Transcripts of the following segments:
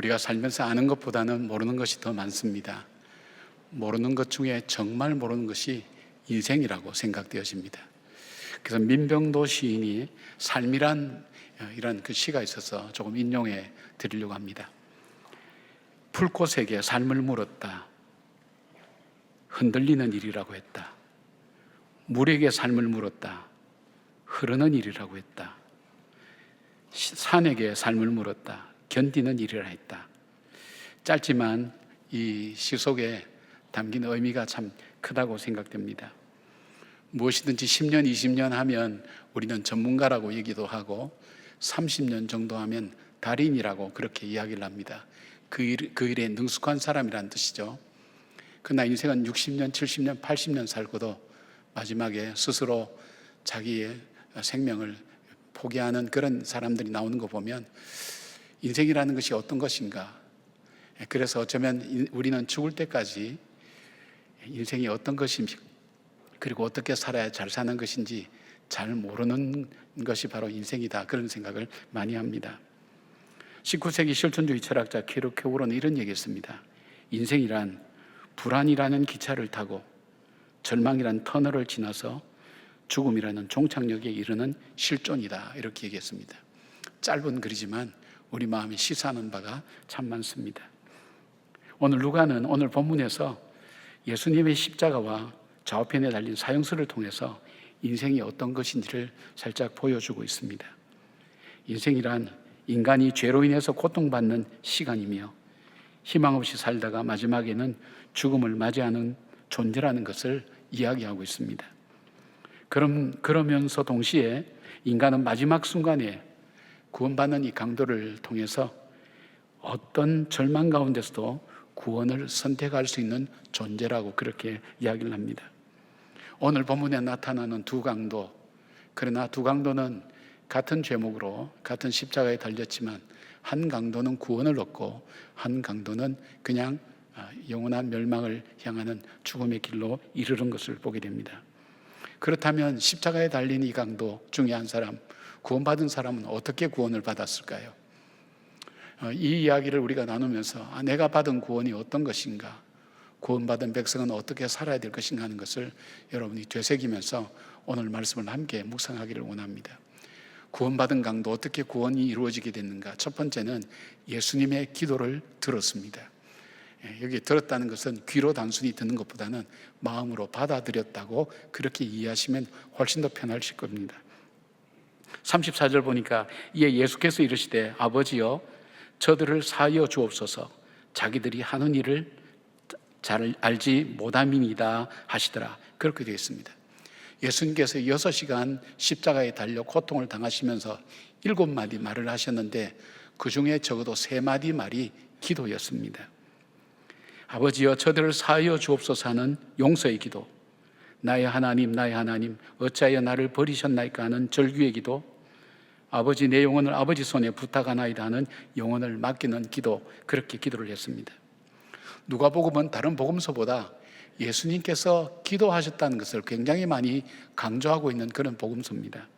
우리가 살면서 아는 것보다는 모르는 것이 더 많습니다. 모르는 것 중에 정말 모르는 것이 인생이라고 생각되어집니다. 그래서 민병도 시인이 삶이란 어, 이런 그 시가 있어서 조금 인용해 드리려고 합니다. 풀꽃에게 삶을 물었다. 흔들리는 일이라고 했다. 물에게 삶을 물었다. 흐르는 일이라고 했다. 시- 산에게 삶을 물었다. 견디는 일이라 했다. 짧지만 이 시 속에 담긴 의미가 참 크다고 생각됩니다. 무엇이든지 10년, 20년 하면 우리는 전문가라고 얘기도 하고 30년 정도 하면 달인이라고 그렇게 이야기를 합니다. 그, 일, 그 일에 능숙한 사람이란 뜻이죠. 그러나 인생은 60년, 70년, 80년 살고도 마지막에 스스로 자기의 생명을 포기하는 그런 사람들이 나오는 거 보면 인생이라는 것이 어떤 것인가. 그래서 어쩌면 인- 우리는 죽을 때까지 인생이 어떤 것인지 그리고 어떻게 살아야 잘 사는 것인지 잘 모르는 것이 바로 인생이다. 그런 생각을 많이 합니다. 19세기 실존주의 철학자 키르케고르는 이런 얘기했습니다. 인생이란 불안이라는 기차를 타고 절망이란 터널을 지나서 죽음이라는 종착역에 이르는 실존이다. 이렇게 얘기했습니다. 짧은 글이지만 우리 마음이 시사하는 바가 참 많습니다. 오늘 누가는 오늘 본문에서 예수님의 십자가와 좌우편에 달린 사형수를 통해서 인생이 어떤 것인지를 살짝 보여주고 있습니다. 인생이란 인간이 죄로 인해서 고통받는 시간이며 희망 없이 살다가 마지막에는 죽음을 맞이하는 존재라는 것을 이야기하고 있습니다. 그럼 그러면서 동시에 인간은 마지막 순간에 구원받는 이 강도를 통해서 어떤 절망 가운데서도 구원을 선택할 수 있는 존재라고 그렇게 이야기를 합니다. 오늘 본문에 나타나는 두 강도, 그러나 두 강도는 같은 죄목으로 같은 십자가에 달렸지만 한 강도는 구원을 얻고 한 강도는 그냥 아, 영원한 멸망을 향하는 죽음의 길로 이르는 것을 보게 됩니다. 그렇다면 십자가에 달린 이 강도 중에 한 사람, 구원받은 사람은 어떻게 구원을 받았을까요? 어, 이 이야기를 우리가 나누면서 아, 내가 받은 구원이 어떤 것인가, 구원받은 백성은 어떻게 살아야 될 것인가 하는 것을 여러분이 되새기면서 오늘 말씀을 함께 묵상하기를 원합니다. 구원받은 강도 어떻게 구원이 이루어지게 됐는가? 첫 번째는 예수님의 기도를 들었습니다. 예, 여기 들었다는 것은 귀로 단순히 듣는 것보다는 마음으로 받아들였다고 그렇게 이해하시면 훨씬 더 편하실 겁니다. 34절 보니까 이에 예수께서 이르시되 아버지여 저들을 사하여 주옵소서 자기들이 하는 일을 잘 알지 못함이니다 하시더라 그렇게 되어 있습니다. 예수님께서 여섯 시간 십자가에 달려 고통을 당하시면서 일곱 마디 말을 하셨는데 그 중에 적어도 세 마디 말이 기도였습니다. 아버지여 저들을 사하여 주옵소서 하는 용서의 기도 나의 하나님 나의 하나님 어찌하여 나를 버리셨나이까 하는 절규의 기도 아버지 내 영혼을 아버지 손에 부탁하나이다 하는 영혼을 맡기는 기도 그렇게 기도를 했습니다. 누가복음은 다른 복음서보다 예수님께서 기도하셨다는 것을 굉장히 많이 강조하고 있는 그런 복음서입니다.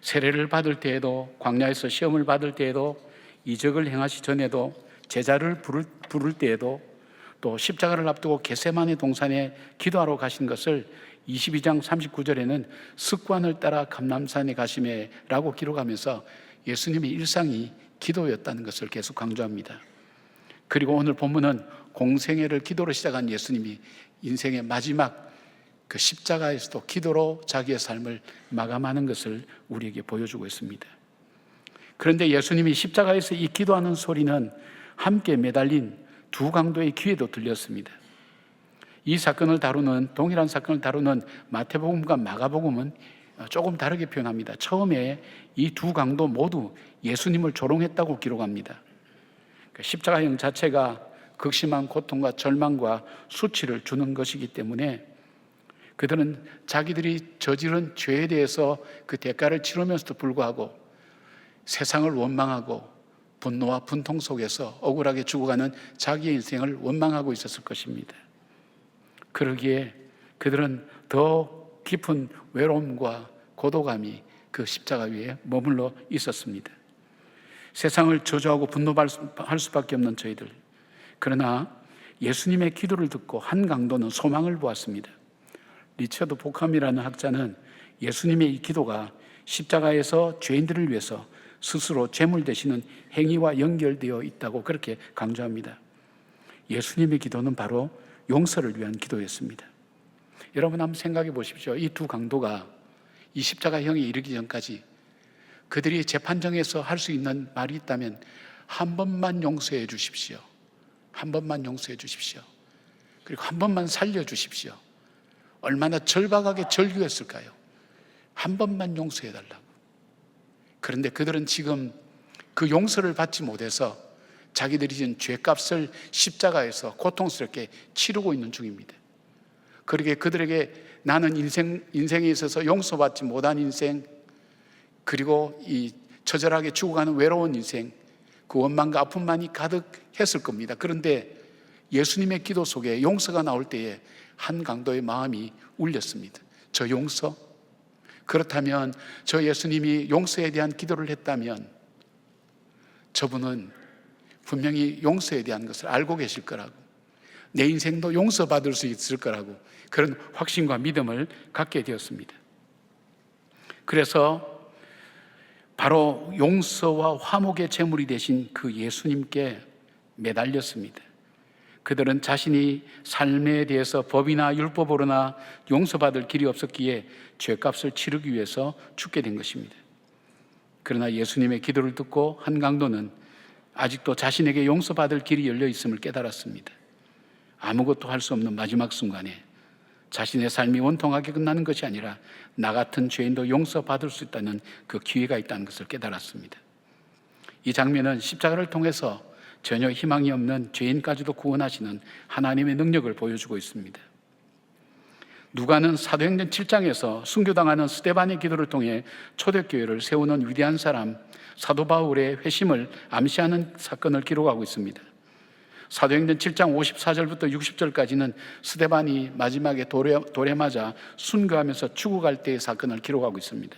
세례를 받을 때에도 광야에서 시험을 받을 때에도 이적을 행하시 전에도 제자를 부를, 부를 때에도 또 십자가를 앞두고 게세마네 동산에 기도하러 가신 것을 22장 39절에는 습관을 따라 감남산에 가심에라고 기록하면서 예수님의 일상이 기도였다는 것을 계속 강조합니다. 그리고 오늘 본문은 공생애를 기도로 시작한 예수님이 인생의 마지막 그 십자가에서도 기도로 자기의 삶을 마감하는 것을 우리에게 보여주고 있습니다. 그런데 예수님이 십자가에서 이 기도하는 소리는 함께 매달린 두 강도의 귀에도 들렸습니다. 이 사건을 다루는 동일한 사건을 다루는 마태복음과 마가복음은 조금 다르게 표현합니다. 처음에 이 두 강도 모두 예수님을 조롱했다고 기록합니다. 그 십자가형 자체가 극심한 고통과 절망과 수치를 주는 것이기 때문에 그들은 자기들이 저지른 죄에 대해서 그 대가를 치르면서도 불구하고 세상을 원망하고 분노와 분통 속에서 억울하게 죽어가는 자기의 인생을 원망하고 있었을 것입니다. 그러기에 그들은 더 깊은 외로움과 고독감이 그 십자가 위에 머물러 있었습니다. 세상을 저주하고 분노할 수밖에 없는 저희들. 그러나 예수님의 기도를 듣고 한 강도는 소망을 보았습니다. 리처드 보캄이라는 학자는 예수님의 이 기도가 십자가에서 죄인들을 위해서 스스로 죄물 되시는 행위와 연결되어 있다고 그렇게 강조합니다. 예수님의 기도는 바로 용서를 위한 기도였습니다. 여러분 한번 생각해 보십시오. 이 두 강도가 이 십자가형에 이르기 전까지 그들이 재판정에서 할 수 있는 말이 있다면 한 번만 용서해 주십시오. 한 번만 용서해 주십시오. 그리고 한 번만 살려 주십시오. 얼마나 절박하게 절규했을까요? 한 번만 용서해 달라고. 그런데 그들은 지금 그 용서를 받지 못해서 자기들이 지은 죄값을 십자가에서 고통스럽게 치르고 있는 중입니다. 그러게 그들에게 나는 인생, 인생에 있어서 용서받지 못한 인생, 그리고 이 처절하게 죽어가는 외로운 인생, 그 원망과 아픔만이 가득했을 겁니다. 그런데 예수님의 기도 속에 용서가 나올 때에 한 강도의 마음이 울렸습니다. 저 용서? 그렇다면 저 예수님이 용서에 대한 기도를 했다면 저분은 분명히 용서에 대한 것을 알고 계실 거라고 내 인생도 용서받을 수 있을 거라고 그런 확신과 믿음을 갖게 되었습니다. 그래서 바로 용서와 화목의 제물이 되신 그 예수님께 매달렸습니다. 그들은 자신이 삶에 대해서 법이나 율법으로나 용서받을 길이 없었기에 죄값을 치르기 위해서 죽게 된 것입니다. 그러나 예수님의 기도를 듣고 한 강도는 아직도 자신에게 용서받을 길이 열려 있음을 깨달았습니다. 아무것도 할 수 없는 마지막 순간에 자신의 삶이 원통하게 끝나는 것이 아니라 나 같은 죄인도 용서받을 수 있다는 그 기회가 있다는 것을 깨달았습니다. 이 장면은 십자가를 통해서 전혀 희망이 없는 죄인까지도 구원하시는 하나님의 능력을 보여주고 있습니다. 누가는 사도행전 7장에서 순교당하는 스테반의 기도를 통해 초대교회를 세우는 위대한 사람 사도 바울의 회심을 암시하는 사건을 기록하고 있습니다. 사도행전 7장 54절부터 60절까지는 스데반이 마지막에 돌에, 돌에 맞아 순교하면서 죽어갈 때의 사건을 기록하고 있습니다.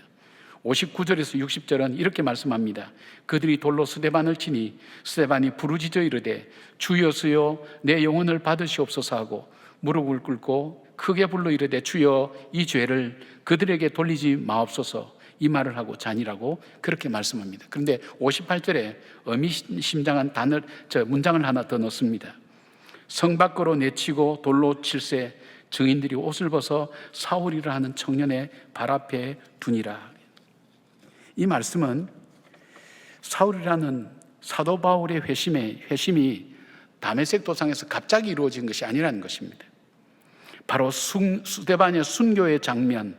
59절에서 60절은 이렇게 말씀합니다. 그들이 돌로 스데반을 치니 스데반이 부르짖어 이르되 주여 주여 내 영혼을 받으시옵소서 하고 무릎을 꿇고 크게 불러 이르되 주여 이 죄를 그들에게 돌리지 마옵소서 이 말을 하고 잔이라고 그렇게 말씀합니다. 그런데 58절에 의미심장한 단을 저 문장을 하나 더 넣습니다. 성 밖으로 내치고 돌로 칠세 증인들이 옷을 벗어 사울이라 하는 청년의 발 앞에 두니라. 이 말씀은 사울이라는 사도 바울의 회심의 회심이 다메섹 도상에서 갑자기 이루어진 것이 아니라는 것입니다. 바로 순, 수데반의 순교의 장면,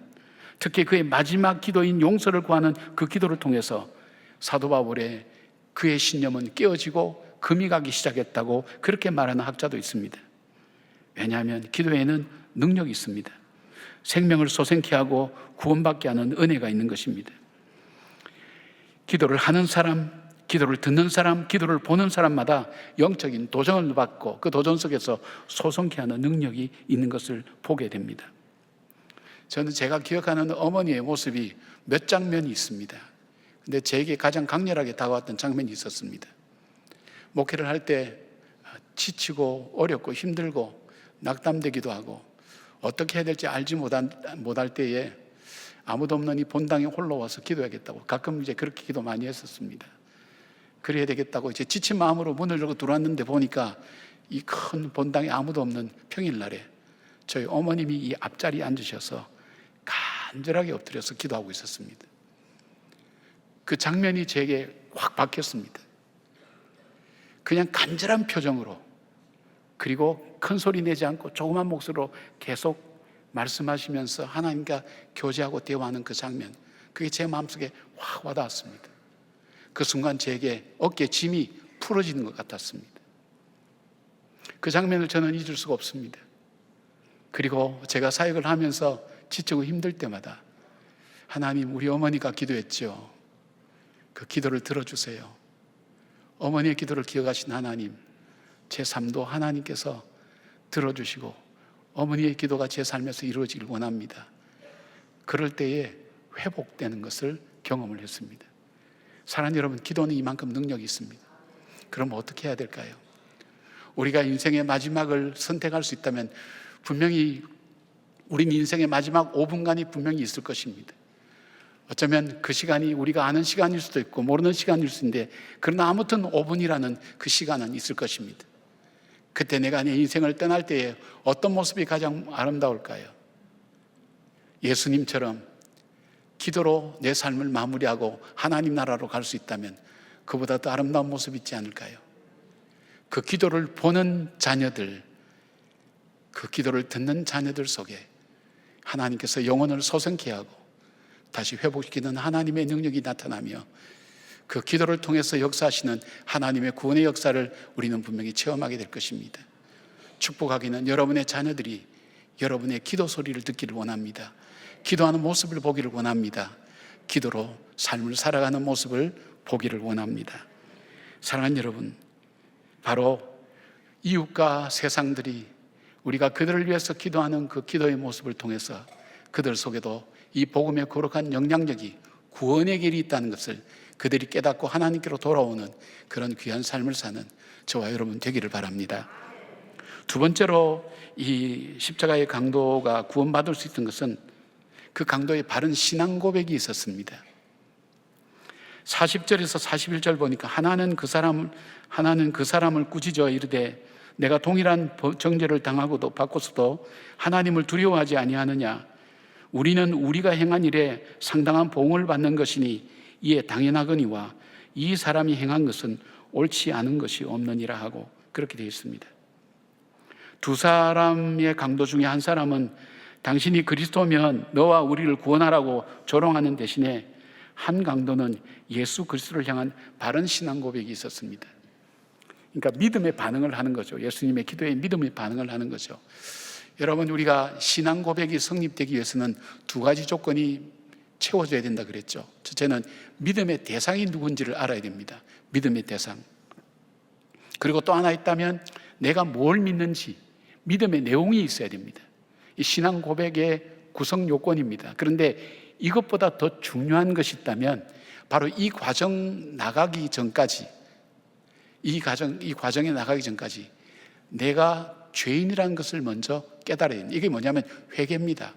특히 그의 마지막 기도인 용서를 구하는 그 기도를 통해서 사도 바울의 그의 신념은 깨어지고 금이 가기 시작했다고 그렇게 말하는 학자도 있습니다. 왜냐하면 기도에는 능력이 있습니다. 생명을 소생케 하고 구원받게 하는 은혜가 있는 것입니다. 기도를 하는 사람, 기도를 듣는 사람, 기도를 보는 사람마다 영적인 도전을 받고 그 도전 속에서 소성케 하는 능력이 있는 것을 보게 됩니다. 저는 제가 기억하는 어머니의 모습이 몇 장면이 있습니다. 근데 제게 가장 강렬하게 다가왔던 장면이 있었습니다. 목회를 할 때 지치고 어렵고 힘들고 낙담되기도 하고 어떻게 해야 될지 알지 못한, 못할 때에 아무도 없는 이 본당에 홀로 와서 기도해야겠다고 가끔 이제 그렇게 기도 많이 했었습니다. 그래야 되겠다고 이제 지친 마음으로 문을 열고 들어왔는데 보니까 이 큰 본당에 아무도 없는 평일날에 저희 어머님이 이 앞자리에 앉으셔서 간절하게 엎드려서 기도하고 있었습니다. 그 장면이 제게 확 박혔습니다. 그냥 간절한 표정으로 그리고 큰 소리 내지 않고 조그만 목소리로 계속 말씀하시면서 하나님과 교제하고 대화하는 그 장면 그게 제 마음속에 확 와닿았습니다. 그 순간 제게 어깨 짐이 풀어지는 것 같았습니다. 그 장면을 저는 잊을 수가 없습니다. 그리고 제가 사역을 하면서 지치고 힘들 때마다 하나님 우리 어머니가 기도했죠. 그 기도를 들어주세요. 어머니의 기도를 기억하신 하나님, 제 삶도 하나님께서 들어주시고 어머니의 기도가 제 삶에서 이루어지길 원합니다. 그럴 때에 회복되는 것을 경험을 했습니다. 사랑하는 여러분, 기도는 이만큼 능력이 있습니다. 그럼 어떻게 해야 될까요? 우리가 인생의 마지막을 선택할 수 있다면 분명히 우린 인생의 마지막 5분간이 분명히 있을 것입니다. 어쩌면 그 시간이 우리가 아는 시간일 수도 있고 모르는 시간일 수 있는데 그러나 아무튼 5분이라는 그 시간은 있을 것입니다. 그때 내가 내 인생을 떠날 때에 어떤 모습이 가장 아름다울까요? 예수님처럼 기도로 내 삶을 마무리하고 하나님 나라로 갈 수 있다면 그보다 더 아름다운 모습이 있지 않을까요? 그 기도를 보는 자녀들, 그 기도를 듣는 자녀들 속에 하나님께서 영혼을 소생케 하고 다시 회복시키는 하나님의 능력이 나타나며 그 기도를 통해서 역사하시는 하나님의 구원의 역사를 우리는 분명히 체험하게 될 것입니다. 축복하기는 여러분의 자녀들이 여러분의 기도 소리를 듣기를 원합니다. 기도하는 모습을 보기를 원합니다. 기도로 삶을 살아가는 모습을 보기를 원합니다. 사랑하는 여러분, 바로 이웃과 세상들이 우리가 그들을 위해서 기도하는 그 기도의 모습을 통해서 그들 속에도 이 복음의 거룩한 영향력이 구원의 길이 있다는 것을 그들이 깨닫고 하나님께로 돌아오는 그런 귀한 삶을 사는 저와 여러분 되기를 바랍니다. 두 번째로 이 십자가의 강도가 구원받을 수 있던 것은 그 강도의 바른 신앙 고백이 있었습니다. 40절에서 41절 보니까 하나는 그 사람을 하나는 그 사람을 꾸짖어 이르되 내가 동일한 정죄를 당하고도 받고서도 하나님을 두려워하지 아니하느냐 우리는 우리가 행한 일에 상당한 보응을 받는 것이니 이에 당연하거니와 이 사람이 행한 것은 옳지 않은 것이 없느니라 하고 그렇게 되어 있습니다. 두 사람의 강도 중에 한 사람은 당신이 그리스도면 너와 우리를 구원하라고 조롱하는 대신에 한 강도는 예수 그리스도를 향한 바른 신앙 고백이 있었습니다. 그러니까 믿음의 반응을 하는 거죠. 예수님의 기도에 믿음의 반응을 하는 거죠. 여러분 우리가 신앙 고백이 성립되기 위해서는 두 가지 조건이 채워져야 된다 그랬죠. 첫째는 믿음의 대상이 누군지를 알아야 됩니다. 믿음의 대상. 그리고 또 하나 있다면 내가 뭘 믿는지 믿음의 내용이 있어야 됩니다. 이 신앙 고백의 구성 요건입니다. 그런데 이것보다 더 중요한 것이 있다면 바로 이 과정 나가기 전까지 이 과정 이 과정에 나가기 전까지 내가 죄인이라는 것을 먼저 깨달아야 됩니다. 이게 뭐냐면 회개입니다.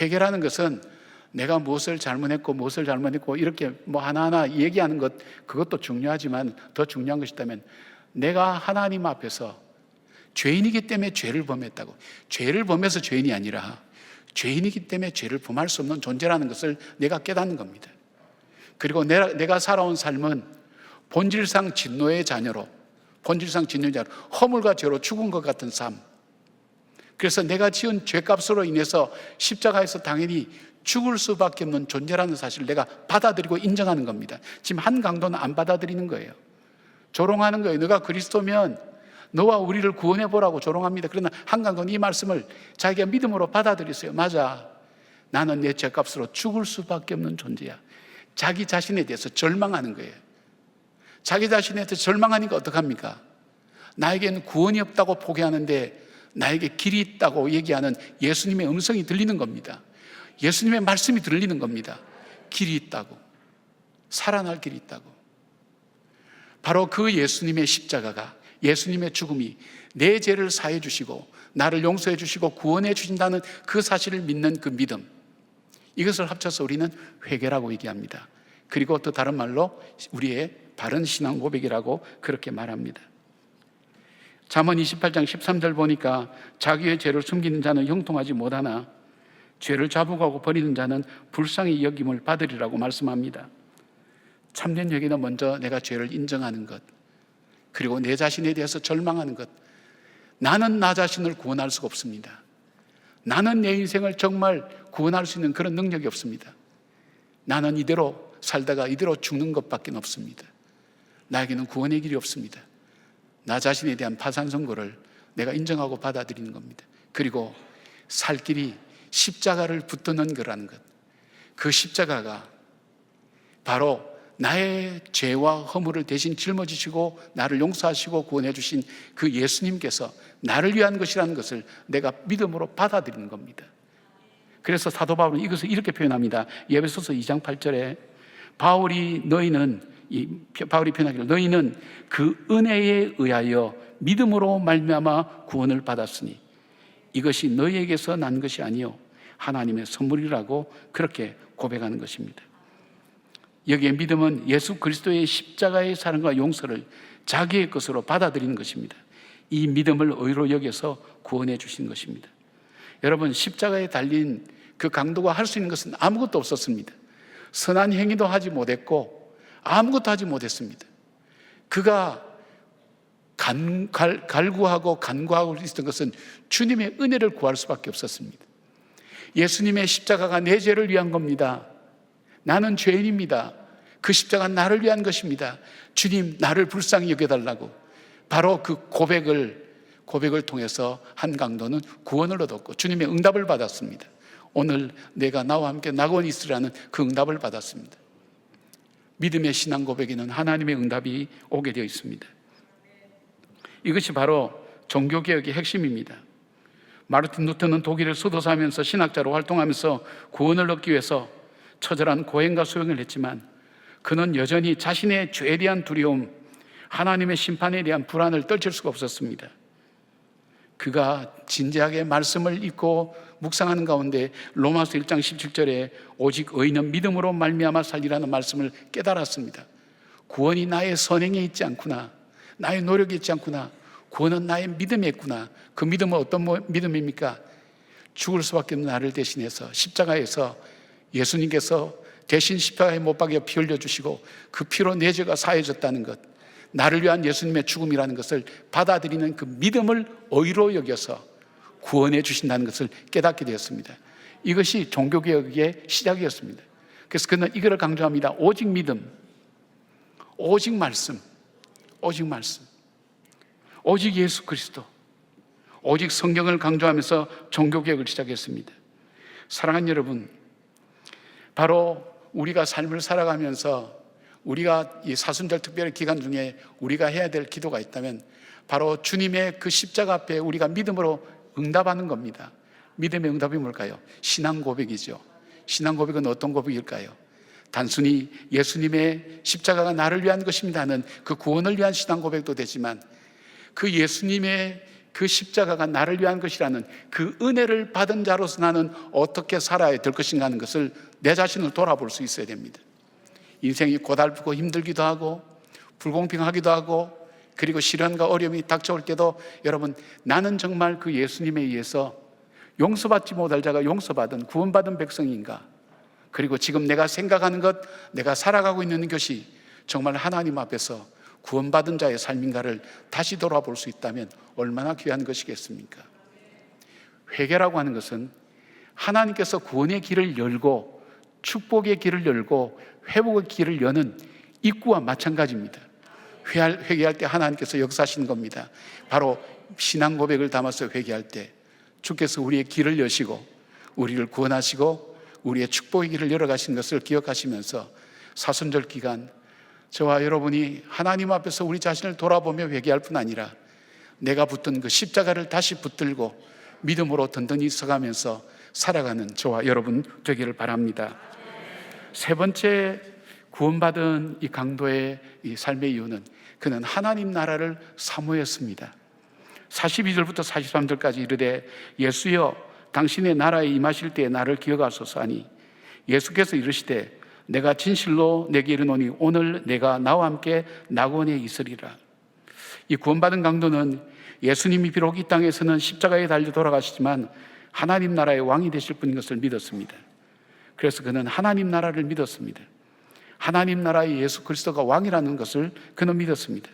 회개라는 것은 내가 무엇을 잘못했고 무엇을 잘못했고 이렇게 뭐 하나하나 얘기하는 것 그것도 중요하지만 더 중요한 것이 있다면 내가 하나님 앞에서 죄인이기 때문에 죄를 범했다고 죄를 범해서 죄인이 아니라 죄인이기 때문에 죄를 범할 수 없는 존재라는 것을 내가 깨닫는 겁니다. 그리고 내가 살아온 삶은 본질상 진노의 자녀로 본질상 진노의 자녀로 허물과 죄로 죽은 것 같은 삶 그래서 내가 지은 죄값으로 인해서 십자가에서 당연히 죽을 수밖에 없는 존재라는 사실을 내가 받아들이고 인정하는 겁니다. 지금 한 강도는 안 받아들이는 거예요. 조롱하는 거예요. 너가 그리스도면 너와 우리를 구원해 보라고 조롱합니다. 그러나 한 강도는 이 말씀을 자기가 믿음으로 받아들였어요. 맞아. 나는 내 죄값으로 죽을 수밖에 없는 존재야. 자기 자신에 대해서 절망하는 거예요. 자기 대해서 절망하니까 어떡합니까? 나에게는 구원이 없다고 포기하는데 나에게 길이 있다고 얘기하는 예수님의 음성이 들리는 겁니다. 예수님의 말씀이 들리는 겁니다. 길이 있다고. 살아날 길이 있다고. 바로 그 예수님의 십자가가, 예수님의 죽음이 내 죄를 사해 주시고, 나를 용서해 주시고, 구원해 주신다는 그 사실을 믿는 그 믿음. 이것을 합쳐서 우리는 회개라고 얘기합니다. 그리고 또 다른 말로 우리의 바른 신앙 고백이라고 그렇게 말합니다. 잠언 28장 13절 보니까 자기의 죄를 숨기는 자는 형통하지 못하나 죄를 자복하고 버리는 자는 불쌍히 여김을 받으리라고 말씀합니다. 참된 여기는 먼저 내가 죄를 인정하는 것, 그리고 내 자신에 대해서 절망하는 것. 나는 나 자신을 구원할 수가 없습니다. 나는 내 인생을 정말 구원할 수 있는 그런 능력이 없습니다. 나는 이대로 살다가 이대로 죽는 것밖에 없습니다. 나에게는 구원의 길이 없습니다. 나 자신에 대한 파산 선고를 내가 인정하고 받아들이는 겁니다. 그리고 살 길이 십자가를 붙드는 거라는 것. 그 십자가가 바로 나의 죄와 허물을 대신 짊어지시고 나를 용서하시고 구원해 주신 그 예수님께서 나를 위한 것이라는 것을 내가 믿음으로 받아들이는 겁니다. 그래서 사도 바울은 이것을 이렇게 표현합니다. 예배소서 2장 8절에 바울이 너희는 이 바울이 편하기를 너희는 그 은혜에 의하여 믿음으로 말미암아 구원을 받았으니 이것이 너희에게서 난 것이 아니요 하나님의 선물이라고 그렇게 고백하는 것입니다. 여기에 믿음은 예수 그리스도의 십자가의 사랑과 용서를 자기의 것으로 받아들이는 것입니다. 이 믿음을 의로 여겨서 구원해 주신 것입니다. 여러분 십자가에 달린 그 강도가 할 수 있는 것은 아무것도 없었습니다. 선한 행위도 하지 못했고 아무것도 하지 못했습니다. 그가 간, 갈, 갈구하고 간구하고 있었던 것은 주님의 은혜를 구할 수밖에 없었습니다. 예수님의 십자가가 내 죄를 위한 겁니다. 나는 죄인입니다. 그 십자가 나를 위한 것입니다. 주님, 나를 불쌍히 여겨달라고. 바로 그 고백을, 고백을 통해서 한 강도는 구원을 얻었고 주님의 응답을 받았습니다. 오늘 내가 나와 함께 낙원 있으라는 그 응답을 받았습니다. 믿음의 신앙 고백에는 하나님의 응답이 오게 되어 있습니다. 이것이 바로 종교개혁의 핵심입니다. 마르틴 루터는 독일을 수도사하면서 신학자로 활동하면서 구원을 얻기 위해서 처절한 고행과 수행을 했지만 그는 여전히 자신의 죄에 대한 두려움, 하나님의 심판에 대한 불안을 떨칠 수가 없었습니다. 그가 진지하게 말씀을 읽고 묵상하는 가운데 로마서 1장 17절에 오직 의인은 믿음으로 말미암아 살리라는 말씀을 깨달았습니다. 구원이 나의 선행에 있지 않구나. 나의 노력에 있지 않구나. 구원은 나의 믿음에 있구나. 그 믿음은 어떤 뭐- 믿음입니까? 죽을 수밖에 없는 나를 대신해서 십자가에서 예수님께서 대신 십자가에 못 박여 피 흘려 주시고 그 피로 내 죄가 사해졌다는 것. 나를 위한 예수님의 죽음이라는 것을 받아들이는 그 믿음을 의로 여겨서 구원해 주신다는 것을 깨닫게 되었습니다. 이것이 종교개혁의 시작이었습니다. 그래서 그는 이거를 강조합니다. 오직 믿음, 오직 말씀, 오직 말씀, 오직 예수 그리스도, 오직 성경을 강조하면서 종교개혁을 시작했습니다. 사랑하는 여러분, 바로 우리가 삶을 살아가면서 우리가 이 사순절 특별 기간 중에 우리가 해야 될 기도가 있다면 바로 주님의 그 십자가 앞에 우리가 믿음으로 응답하는 겁니다. 믿음의 응답이 뭘까요? 신앙 고백이죠. 신앙 고백은 어떤 고백일까요? 단순히 예수님의 십자가가 나를 위한 것입니다는 그 구원을 위한 신앙 고백도 되지만 그 예수님의 그 십자가가 나를 위한 것이라는 그 은혜를 받은 자로서 나는 어떻게 살아야 될 것인가 하는 것을 내 자신을 돌아볼 수 있어야 됩니다. 인생이 고달프고 힘들기도 하고 불공평하기도 하고 그리고 시련과 어려움이 닥쳐올 때도 여러분 나는 정말 그 예수님에 의해서 용서받지 못할 자가 용서받은 구원받은 백성인가 그리고 지금 내가 생각하는 것 내가 살아가고 있는 것이 정말 하나님 앞에서 구원받은 자의 삶인가를 다시 돌아볼 수 있다면 얼마나 귀한 것이겠습니까? 회개라고 하는 것은 하나님께서 구원의 길을 열고 축복의 길을 열고 회복의 길을 여는 입구와 마찬가지입니다. 회개할 때 하나님께서 역사하시는 겁니다. 바로 신앙 고백을 담아서 회개할 때 주께서 우리의 길을 여시고 우리를 구원하시고 우리의 축복의 길을 열어가신 것을 기억하시면서 사순절 기간 저와 여러분이 하나님 앞에서 우리 자신을 돌아보며 회개할 뿐 아니라 내가 붙든 그 십자가를 다시 붙들고 믿음으로 든든히 서가면서 살아가는 저와 여러분 되기를 바랍니다. 세 번째 구원받은 이 강도의 이 삶의 이유는 그는 하나님 나라를 사모했습니다. 42절부터 43절까지 이르되 예수여 당신의 나라에 임하실 때에 나를 기억하소서 하니 예수께서 이르시되 내가 진실로 내게 이르노니 오늘 내가 나와 함께 낙원에 있으리라. 이 구원받은 강도는 예수님이 비록 이 땅에서는 십자가에 달려 돌아가시지만 하나님 나라의 왕이 되실 분인 것을 믿었습니다. 그래서 그는 하나님 나라를 믿었습니다. 하나님 나라의 예수 그리스도가 왕이라는 것을 그는 믿었습니다.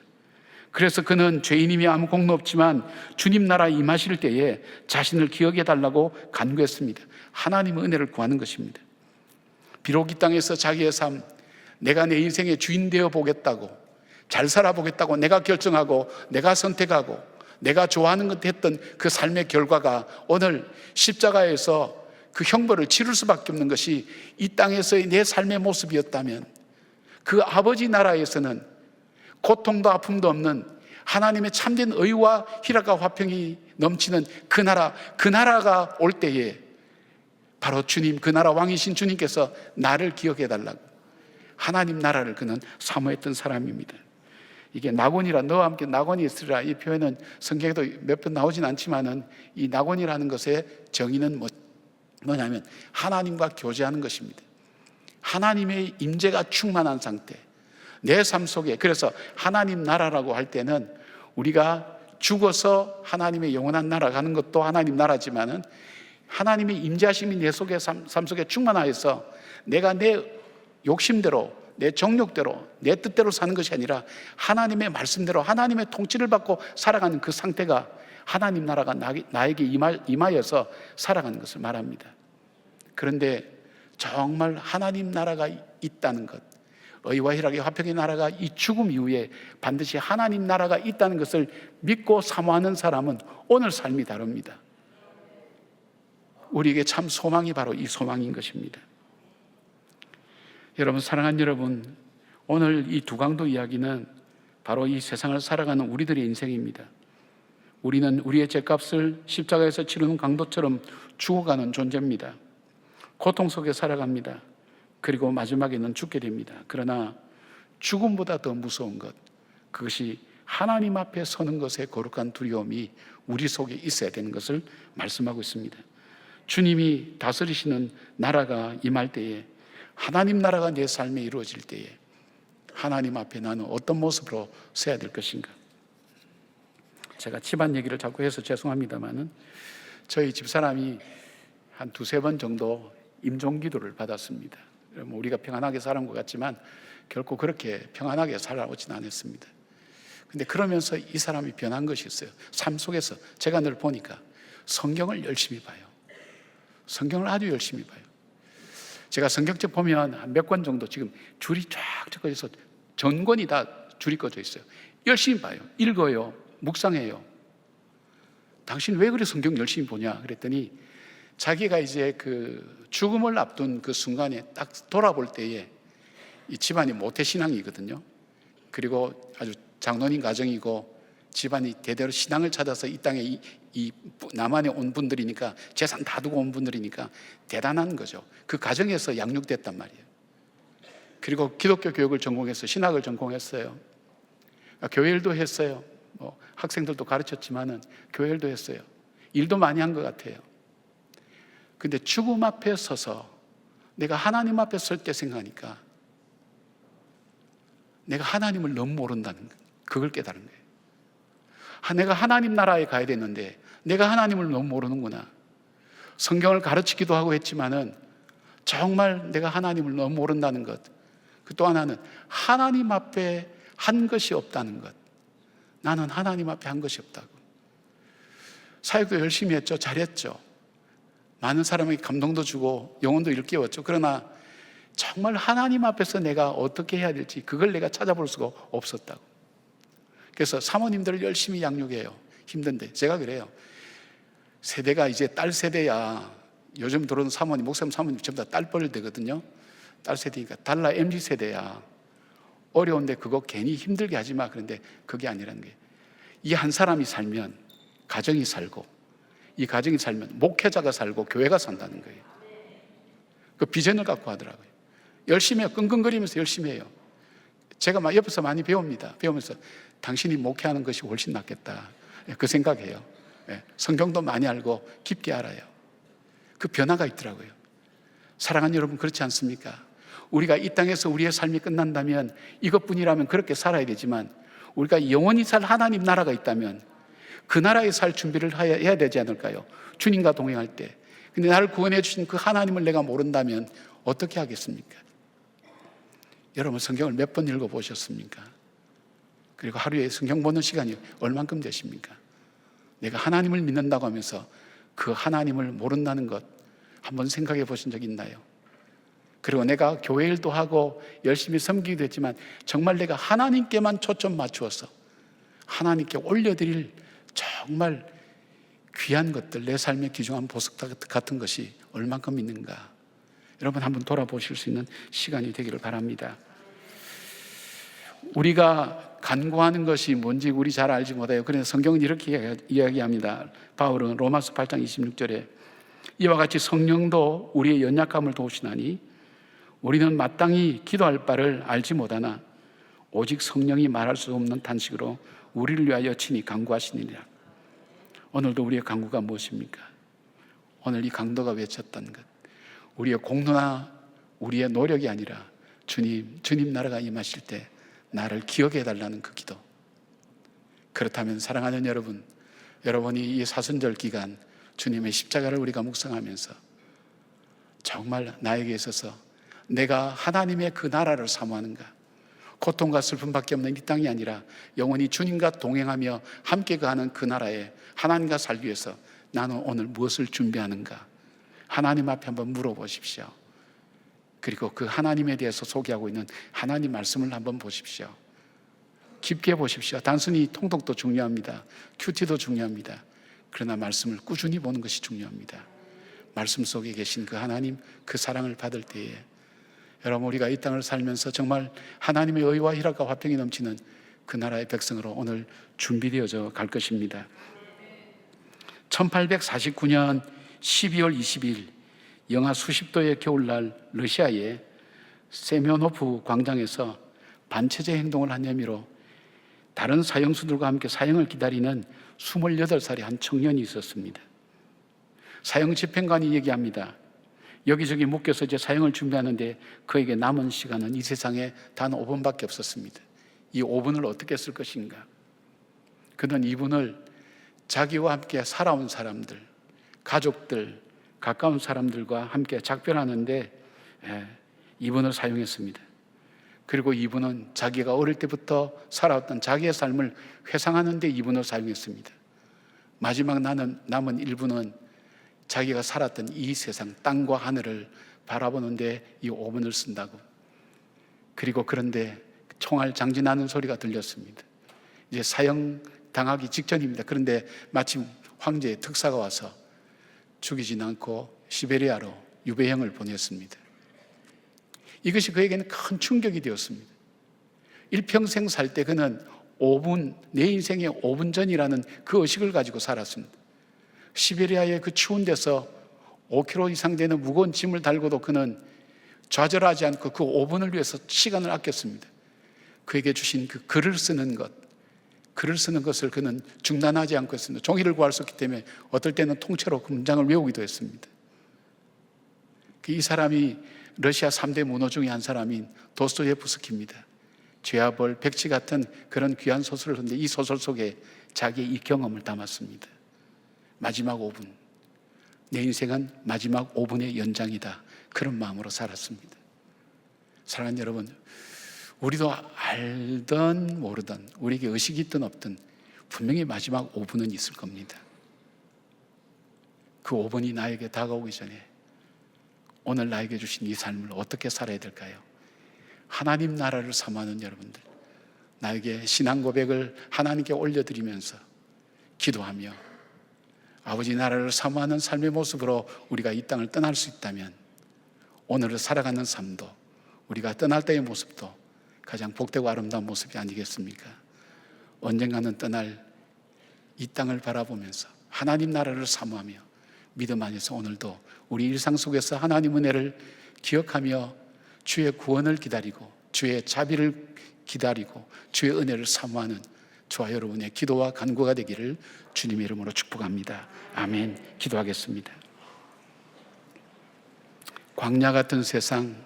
그래서 그는 죄인임이 아무 공로 없지만 주님 나라에 임하실 때에 자신을 기억해 달라고 간구했습니다. 하나님의 은혜를 구하는 것입니다. 비록 이 땅에서 자기의 삶, 내가 내 인생의 주인 되어 보겠다고, 잘 살아보겠다고 내가 결정하고, 내가 선택하고, 내가 좋아하는 것 했던 그 삶의 결과가 오늘 십자가에서 그 형벌을 치를 수밖에 없는 것이 이 땅에서의 내 삶의 모습이었다면 그 아버지 나라에서는 고통도 아픔도 없는 하나님의 참된 의와 희락과 화평이 넘치는 그 나라, 그 나라가 올 때에 바로 주님, 그 나라 왕이신 주님께서 나를 기억해 달라고 하나님 나라를 그는 사모했던 사람입니다. 이게 낙원이라 너와 함께 낙원이 있으리라 이 표현은 성경에도 몇 번 나오진 않지만은 이 낙원이라는 것의 정의는 뭐, 뭐냐면 하나님과 교제하는 것입니다. 하나님의 임재가 충만한 상태. 내 삶 속에 그래서 하나님 나라라고 할 때는 우리가 죽어서 하나님의 영원한 나라 가는 것도 하나님 나라지만은 하나님의 임재하심이 내 속에 삶, 삶 속에 충만하여서 내가 내 욕심대로 내 정욕대로 내 뜻대로 사는 것이 아니라 하나님의 말씀대로 하나님의 통치를 받고 살아가는 그 상태가 하나님 나라가 나, 나에게 임하, 임하여서 살아가는 것을 말합니다. 그런데 정말 하나님 나라가 있다는 것, 의와 희락의 화평의 나라가 이 죽음 이후에 반드시 하나님 나라가 있다는 것을 믿고 사모하는 사람은 오늘 삶이 다릅니다. 우리에게 참 소망이 바로 이 소망인 것입니다. 여러분, 사랑하는 여러분, 오늘 이 두강도 이야기는 바로 이 세상을 살아가는 우리들의 인생입니다. 우리는 우리의 죄값을 십자가에서 치르는 강도처럼 죽어가는 존재입니다. 고통 속에 살아갑니다. 그리고 마지막에는 죽게 됩니다. 그러나 죽음보다 더 무서운 것, 그것이 하나님 앞에 서는 것의 거룩한 두려움이 우리 속에 있어야 되는 것을 말씀하고 있습니다. 주님이 다스리시는 나라가 임할 때에 하나님 나라가 내 삶에 이루어질 때에 하나님 앞에 나는 어떤 모습으로 서야 될 것인가? 제가 집안 얘기를 자꾸 해서 죄송합니다만은 저희 집사람이 한 두세 번 정도 임종 기도를 받았습니다. 뭐 우리가 평안하게 살은 것 같지만 결코 그렇게 평안하게 살아오진 않았습니다. 근데 그러면서 이 사람이 변한 것이 있어요. 삶 속에서 제가 늘 보니까 성경을 열심히 봐요. 성경을 아주 열심히 봐요. 제가 성경책 보면 한 몇 권 정도 지금 줄이 쫙 적어 있어 전권이 다 줄이 꺼져 있어요. 열심히 봐요. 읽어요. 묵상해요. 당신 왜 그래 성경 열심히 보냐? 그랬더니 자기가 이제 그 죽음을 앞둔 그 순간에 딱 돌아볼 때에 이 집안이 모태 신앙이거든요. 그리고 아주 장로님 가정이고 집안이 대대로 신앙을 찾아서 이 땅에 이, 이 남한에 온 분들이니까 재산 다 두고 온 분들이니까 대단한 거죠. 그 가정에서 양육됐단 말이에요. 그리고 기독교 교육을 전공해서 신학을 전공했어요. 교회 일도 했어요. 뭐 학생들도 가르쳤지만은 교회 일도 했어요. 일도 많이 한 것 같아요. 근데 죽음 앞에 서서 내가 하나님 앞에 설 때 생각하니까 내가 하나님을 너무 모른다는 거 그걸 깨달은 거예요. 아, 내가 하나님 나라에 가야 되는데 내가 하나님을 너무 모르는구나. 성경을 가르치기도 하고 했지만은 정말 내가 하나님을 너무 모른다는 것. 그 또 하나는 하나님 앞에 한 것이 없다는 것. 나는 하나님 앞에 한 것이 없다고. 사역도 열심히 했죠. 잘했죠. 많은 사람에게 감동도 주고 영혼도 일깨웠죠. 그러나 정말 하나님 앞에서 내가 어떻게 해야 될지 그걸 내가 찾아볼 수가 없었다고. 그래서 사모님들을 열심히 양육해요. 힘든데 제가 그래요. 세대가 이제 딸 세대야. 요즘 들어오는 사모님, 목사님 사모님 전부 다 딸뻘 되거든요. 딸 세대니까 달라 MZ 세대야. 어려운데 그거 괜히 힘들게 하지 마. 그런데 그게 아니라는 게. 이 한 사람이 살면 가정이 살고 이 가정이 살면 목회자가 살고 교회가 산다는 거예요. 그 비전을 갖고 하더라고요. 열심히 해요. 끙끙거리면서 열심히 해요. 제가 막 옆에서 많이 배웁니다. 배우면서 당신이 목회하는 것이 훨씬 낫겠다. 예, 그 생각해요. 예, 성경도 많이 알고 깊게 알아요. 그 변화가 있더라고요. 사랑하는 여러분 그렇지 않습니까? 우리가 이 땅에서 우리의 삶이 끝난다면 이것뿐이라면 그렇게 살아야 되지만 우리가 영원히 살 하나님 나라가 있다면 그 나라에 살 준비를 해야 되지 않을까요? 주님과 동행할 때. 근데 나를 구원해 주신 그 하나님을 내가 모른다면 어떻게 하겠습니까? 여러분 성경을 몇 번 읽어 보셨습니까? 그리고 하루에 성경 보는 시간이 얼만큼 되십니까? 내가 하나님을 믿는다고 하면서 그 하나님을 모른다는 것 한번 생각해 보신 적 있나요? 그리고 내가 교회 일도 하고 열심히 섬기기도 했지만 정말 내가 하나님께만 초점 맞추어서 하나님께 올려드릴 정말 귀한 것들, 내 삶의 귀중한 보석 같은 것이 얼만큼 있는가. 여러분 한번 돌아보실 수 있는 시간이 되기를 바랍니다. 우리가 간구하는 것이 뭔지 우리 잘 알지 못해요. 그래서 성경은 이렇게 이야기합니다. 바울은 로마서 8장 26절에 이와 같이 성령도 우리의 연약함을 도우시나니 우리는 마땅히 기도할 바를 알지 못하나 오직 성령이 말할 수 없는 탄식으로 우리를 위하여 친히 강구하시니라. 오늘도 우리의 강구가 무엇입니까? 오늘 이 강도가 외쳤던 것. 우리의 공로나 우리의 노력이 아니라 주님, 주님 나라가 임하실 때 나를 기억해 달라는 그 기도. 그렇다면 사랑하는 여러분, 여러분이 이 사순절 기간 주님의 십자가를 우리가 묵상하면서 정말 나에게 있어서 내가 하나님의 그 나라를 사모하는가? 고통과 슬픔밖에 없는 이 땅이 아니라 영원히 주님과 동행하며 함께 가는 그 나라에 하나님과 살기 위해서 나는 오늘 무엇을 준비하는가? 하나님 앞에 한번 물어보십시오. 그리고 그 하나님에 대해서 소개하고 있는 하나님 말씀을 한번 보십시오. 깊게 보십시오. 단순히 통독도 중요합니다. 큐티도 중요합니다. 그러나 말씀을 꾸준히 보는 것이 중요합니다. 말씀 속에 계신 그 하나님, 그 사랑을 받을 때에 여러분 우리가 이 땅을 살면서 정말 하나님의 의와 희락과 화평이 넘치는 그 나라의 백성으로 오늘 준비되어져 갈 것입니다. 1849년 12월 20일 영하 수십 도의 겨울날 러시아의 세면호프 광장에서 반체제 행동을 한 혐의로 다른 사형수들과 함께 사형을 기다리는 28살의 한 청년이 있었습니다. 사형 집행관이 얘기합니다. 여기저기 묶여서 이제 사형을 준비하는데 그에게 남은 시간은 이 세상에 단 5분밖에 없었습니다. 이 5분을 어떻게 쓸 것인가? 그는 이분을 자기와 함께 살아온 사람들, 가족들, 가까운 사람들과 함께 작별하는데 예, 이분을 사용했습니다. 그리고 이분은 자기가 어릴 때부터 살아왔던 자기의 삶을 회상하는데 이분을 사용했습니다. 마지막 나는 남은 일부는 자기가 살았던 이 세상 땅과 하늘을 바라보는데 이 5분을 쓴다고. 그리고 그런데 총알 장진하는 소리가 들렸습니다. 이제 사형 당하기 직전입니다. 그런데 마침 황제의 특사가 와서 죽이진 않고 시베리아로 유배형을 보냈습니다. 이것이 그에게는 큰 충격이 되었습니다. 일평생 살 때 그는 5분, 내 인생의 5분 전이라는 그 의식을 가지고 살았습니다. 시베리아의 그 추운 데서 5kg 이상 되는 무거운 짐을 달고도 그는 좌절하지 않고 그 5분을 위해서 시간을 아꼈습니다. 그에게 주신 그 글을 쓰는 것, 글을 쓰는 것을 그는 중단하지 않고 했습니다. 종이를 구할 수 없기 때문에 어떨 때는 통째로 그 문장을 외우기도 했습니다. 그이 사람이 러시아 3대 문호 중에 한 사람인 도스토예프스키입니다. 죄와 벌, 백지 같은 그런 귀한 소설을 썼는데 이 소설 속에 자기의 이 경험을 담았습니다. 마지막 5분. 내 인생은 마지막 5분의 연장이다. 그런 마음으로 살았습니다. 사랑하는 여러분, 우리도 알든 모르든 우리에게 의식이 있든 없든 분명히 마지막 5분은 있을 겁니다. 그 5분이 나에게 다가오기 전에 오늘 나에게 주신 이 삶을 어떻게 살아야 될까요? 하나님 나라를 사모하는 여러분들, 나에게 신앙 고백을 하나님께 올려드리면서 기도하며 아버지 나라를 사모하는 삶의 모습으로 우리가 이 땅을 떠날 수 있다면 오늘을 살아가는 삶도 우리가 떠날 때의 모습도 가장 복되고 아름다운 모습이 아니겠습니까? 언젠가는 떠날 이 땅을 바라보면서 하나님 나라를 사모하며 믿음 안에서 오늘도 우리 일상 속에서 하나님 은혜를 기억하며 주의 구원을 기다리고 주의 자비를 기다리고 주의 은혜를 사모하는 저와 여러분의 기도와 간구가 되기를 주님의 이름으로 축복합니다. 아멘. 기도하겠습니다. 광야 같은 세상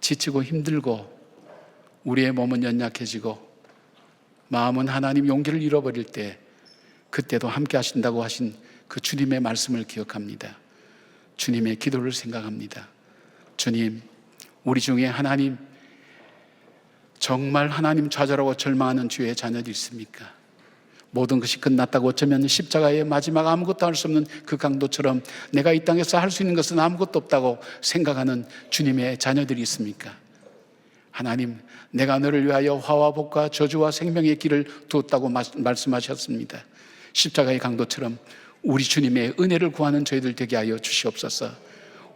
지치고 힘들고 우리의 몸은 연약해지고 마음은 하나님 용기를 잃어버릴 때 그때도 함께 하신다고 하신 그 주님의 말씀을 기억합니다. 주님의 기도를 생각합니다. 주님, 우리 중에 하나님, 정말 하나님 좌절하고 절망하는 주의 자녀들 있습니까? 모든 것이 끝났다고 어쩌면 십자가의 마지막 아무것도 할 수 없는 그 강도처럼 내가 이 땅에서 할 수 있는 것은 아무것도 없다고 생각하는 주님의 자녀들이 있습니까? 하나님, 내가 너를 위하여 화와 복과 저주와 생명의 길을 두었다고 말씀하셨습니다. 십자가의 강도처럼 우리 주님의 은혜를 구하는 저희들 되게 하여 주시옵소서.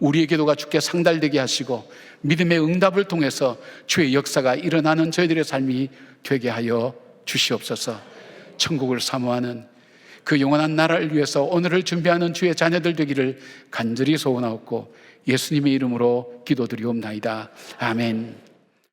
우리의 기도가 주께 상달되게 하시고 믿음의 응답을 통해서 주의 역사가 일어나는 저희들의 삶이 되게 하여 주시옵소서. 천국을 사모하는 그 영원한 나라를 위해서 오늘을 준비하는 주의 자녀들 되기를 간절히 소원하옵고 예수님의 이름으로 기도드리옵나이다. 아멘.